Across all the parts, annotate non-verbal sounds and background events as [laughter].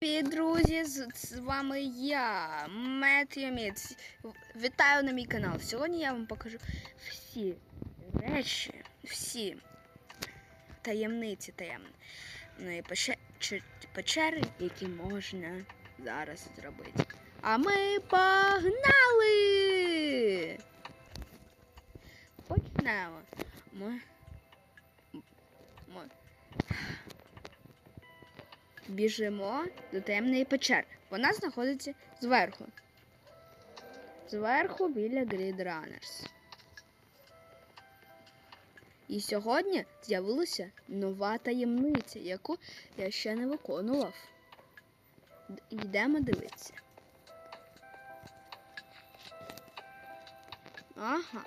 Привіт, друзі! З, вами я, Меттью Міц. Вітаю на мій канал. Сьогодні я вам покажу всі речі, всі таємниці таємної печери, які можна зараз зробити. А ми погнали! Почнемо. Ми біжимо до темної печери. Вона знаходиться зверху. Зверху біля Grid Runners. І сьогодні з'явилася нова таємниця, яку я ще не виконував. Йдемо дивитися. Ага.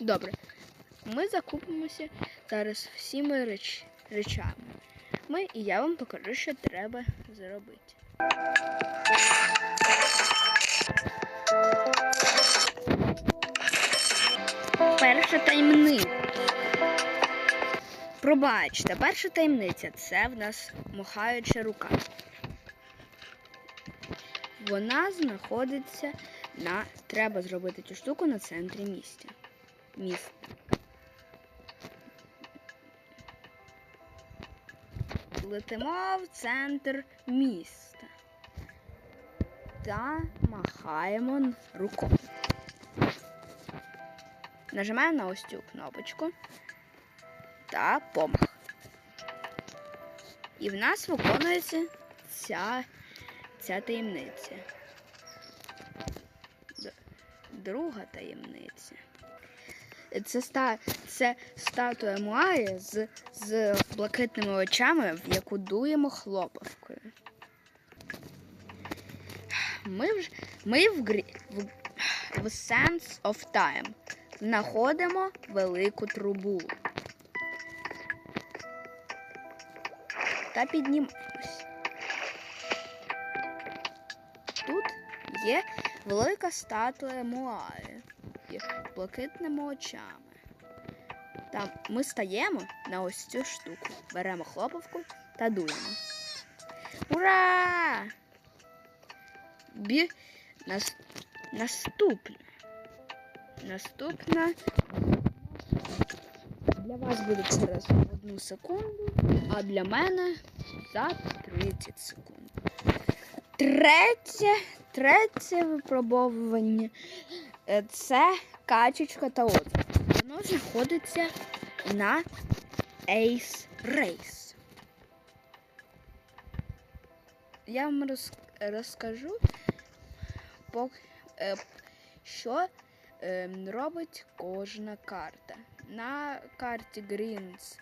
Добре. Ми закупимося зараз всіми реч... речами. Ми і я вам покажу, що треба зробити. Перша таємниця. Пробачте, перша таємниця це в нас махаюча рука. Вона знаходиться на. Треба зробити цю штуку на центрі місця. Міста. Летимо в центр міста та махаємо рукою. Нажимаємо на ось цю кнопочку та помах. І в нас виконується ця, ця таємниця. Друга таємниця. Це, ста, це статуя Муаї з, з блакитними очами, в яку дуємо хлопавкою. Ми, вже, ми в, в, в Sense of Time знаходимо велику трубу. Та піднімаємось. Тут є велика статуя Муаї блакитними очами. Там ми стаємо на ось цю штуку. Беремо хлопавку та дуємо. Ура! Бі... Нас... Наступне. Наступне. Для вас буде через одну секунду, а для мене за 30 секунд. Третє, третє випробовування це качечка та озеро. Воно знаходиться на Ace Race. Я вам роз, розкажу, е, що е, робить кожна карта. На карті Greens,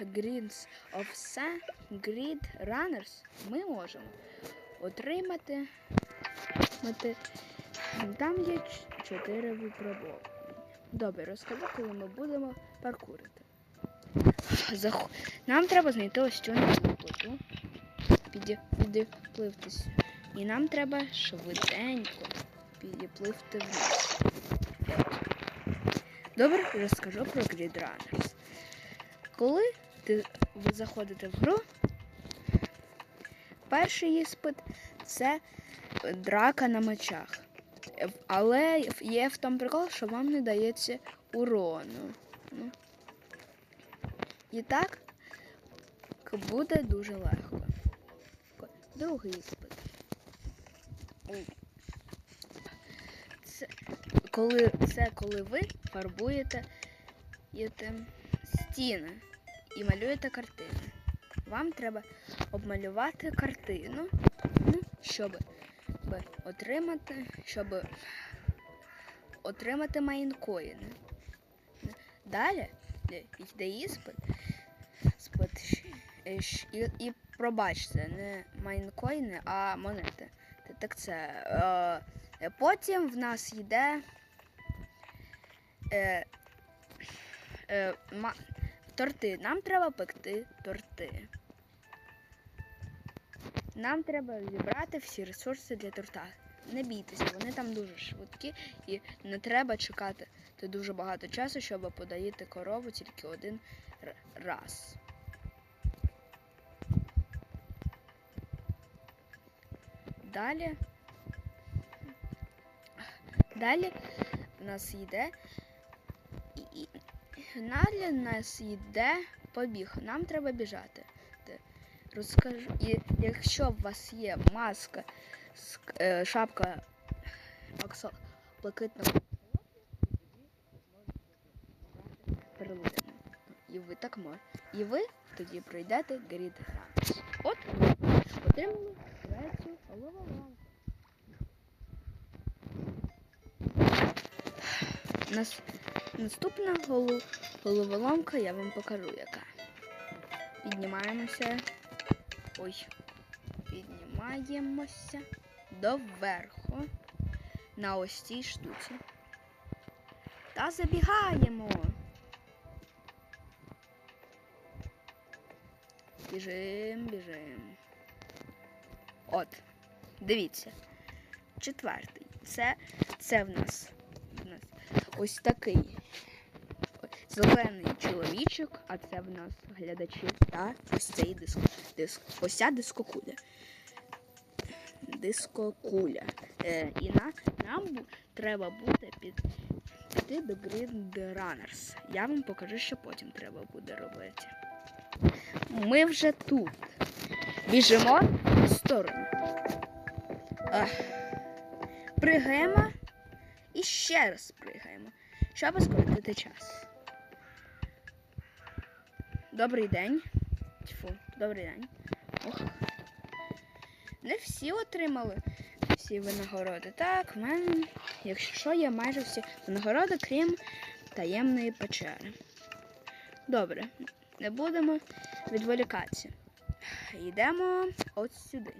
Greens of Sun Grid Runners ми можемо отримати. Там є ч- чотири випробування. Добре, розкажу, коли ми будемо паркурити. Нам треба знайти ось цю плиту, піді... І нам треба швиденько підіпливти вниз. Добре, розкажу про Grid. Коли ти, ви заходите в гру, перший іспит це драка на мечах. Але є в тому прикол, що вам не дається урону. Ну. І так буде дуже легко. Другий іспит. Це коли, це коли ви фарбуєте стіни і малюєте картини. Вам треба обмалювати картину, ну, щоб отримати, щоб отримати майнкоїни. Далі йде іспит, щ- е, і, і пробачте, не майнкоїни, а монети. Так це. Е, потім в нас йде е, е, ма, торти. Нам треба пекти торти. Нам треба зібрати всі ресурси для торта. Не бійтеся, вони там дуже швидкі і не треба чекати Це дуже багато часу, щоб подаїти корову тільки один раз. далі. Далі в нас йде. І, і, далі в нас йде побіг. Нам треба біжати. Розкажу. І якщо у вас є маска, ск- е, шапка аксо, блакитного перелудину. І ви так можете. І ви тоді пройдете Грід Гранс. От ми отримали третю головоломку. Нас... Наступна головоломка я вам покажу яка. Піднімаємося. Ой. Піднімаємося доверху на ось цій штуці. Та забігаємо. Біжим, біжим. От. Дивіться. Четвертий. Це, це в нас, в нас ось такий зелений чоловічок, а це в нас глядачі та ось цей диск, диск, ось ця дискокуля. Дискокуля. Е, і на, нам треба буде під, піти до Grid Runners. Я вам покажу, що потім треба буде робити. Ми вже тут. Біжимо в сторону. Ах. Пригаємо і ще раз пригаємо, щоб скоротити час. Добрий день. Тьфу, добрий день. Ох. Не всі отримали всі винагороди. Так, в мене, якщо що, є майже всі винагороди, крім таємної печери. Добре, не будемо відволікатися. Йдемо от сюди.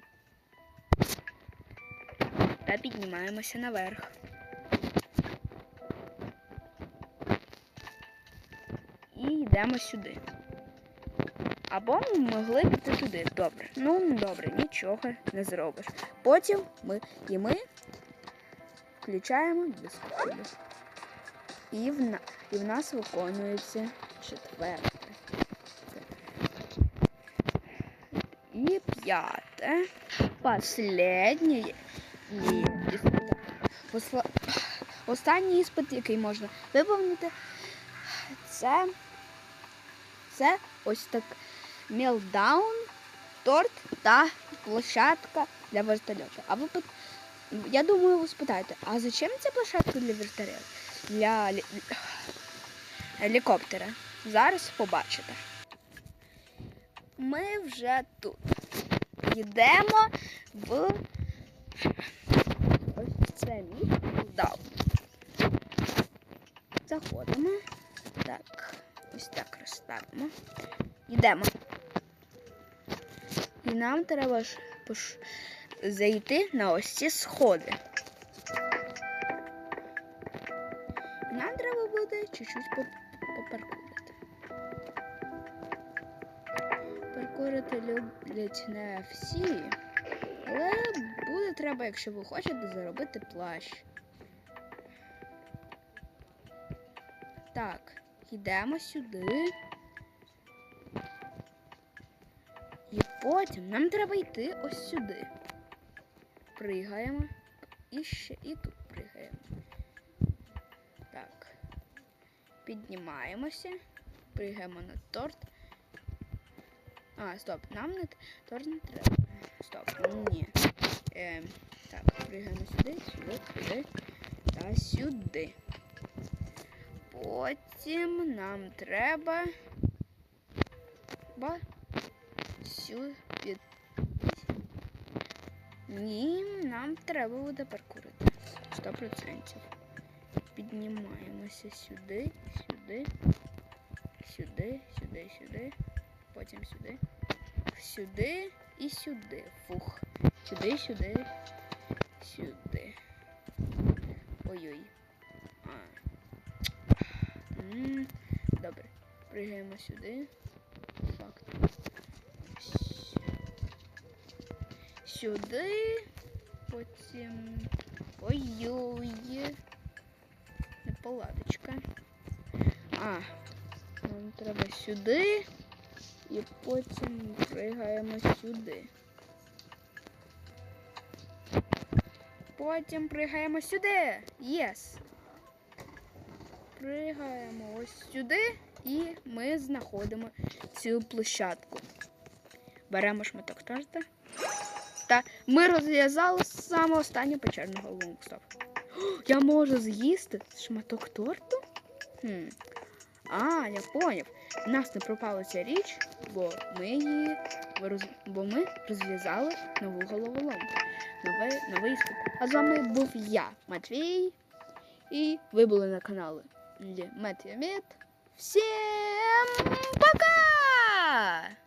Та піднімаємося наверх. І йдемо сюди. Або ми могли піти туди. Добре. Ну, добре, нічого не зробиш. Потім ми і ми включаємо дискусію. І в, на, і в нас виконується четверте. І п'яте. Последнє. І. Посла... Останній іспит, який можна виповнити, це, це ось так мелдаун, торт та площадка для вертольоту. А ви я думаю, ви спитаєте, а зачем ця площадка для вертольоту? Для лі... гелікоптера? Зараз побачите. Ми вже тут. Йдемо в ось це мелдаун. Заходимо. Так, ось так розставимо. Йдемо. І нам треба зайти на ось ці сходи. Нам треба буде чуть-чуть поп- попаркурити. Паркурити люблять не всі, але буде треба, якщо ви хочете, заробити плащ. Так, йдемо сюди. І потім нам треба йти ось сюди. Пригаємо. І ще і тут пригаємо. Так. Піднімаємося. Пригаємо на торт. А, стоп, нам не торт не треба. Стоп, ні. Е, так, пригаємо сюди, сюди, сюди та сюди. Потім нам треба ба сюди. Ні, нам треба буде паркурити. 100%. Піднімаємося сюди, сюди, сюди, сюди, сюди, потім сюди, сюди і сюди. Фух. Сюди, сюди, сюди. Ой-ой. Добре. Пригаємо сюди. Факт. Сюди. Потім. Ой-ой. Неполадочка. А. Нам треба сюди. І потім пригаємо сюди. потім пригаємо сюди. Єс. Пригаємо ось сюди і ми знаходимо цю площадку. Беремо шматок торта. Та ми розв'язали саме останню печерну голову. Стоп. [gasps] Я можу з'їсти шматок торту? Хм. А, я поняв. У нас не пропала ця річ, бо ми її роз... бо ми розв'язали нову головоломку. Новий, новий ступ. А з вами був я, Матвій. І ви були на каналі Метіомет. Всім пока!